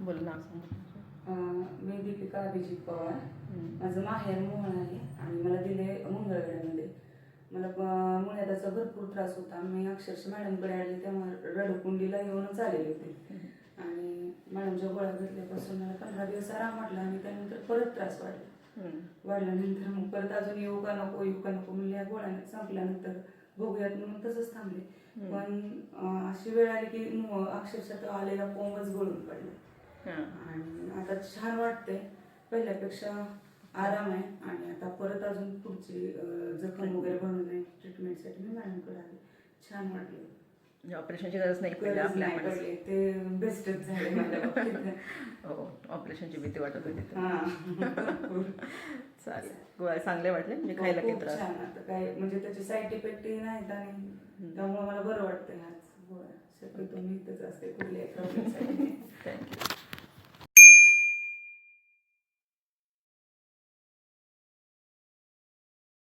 बोल नाव मी दीपिका अभिजित पवार. माझं माहेर मोहन आहे आणि मला दिले मंगळवेढ्यामध्ये. मला मुळ्याचा भरपूर त्रास होता. मी अक्षरशः मॅडमकडे आले तेव्हा रडकुंडीला येऊनच आलेले होते. आणि मॅडमच्या गोळ्या घेतल्यापासून मला पंधरा दिवस आराम वाटला आणि त्यानंतर परत त्रास वाढला. वाढल्यानंतर मग परत अजून येऊ का नको येऊ का नको या गोळ्या संपल्यानंतर बघूयात म्हणून तसंच थांबले. पण अशी वेळ आली की अक्षरशः तो आलेला कोंबच गळून पडला. आणि आता छान वाटते पहिल्यापेक्षा आराम आहे. आणि आता परत अजून पुढची जखम वगैरे बनवणे ट्रीटमेंटसाठी मी मॅडमकडे आले. छान वाटले. म्हणजे ऑपरेशनची गरज नाही पडली आपल्या. पडली. ते बेस्टच झाले. हो ऑपरेशनची भीती वाटत होती. हा. चालेल. गोळ्या चांगले वाटले म्हणजे खायला काही त्रास? काय म्हणजे त्याचे साईड इफेक्टही नाहीत आणि त्यामुळे मला बरं वाटतंय आज गोळ्या शक्यतो मी इथंच असते. कुठल्याही प्रॉब्लेमसाठी.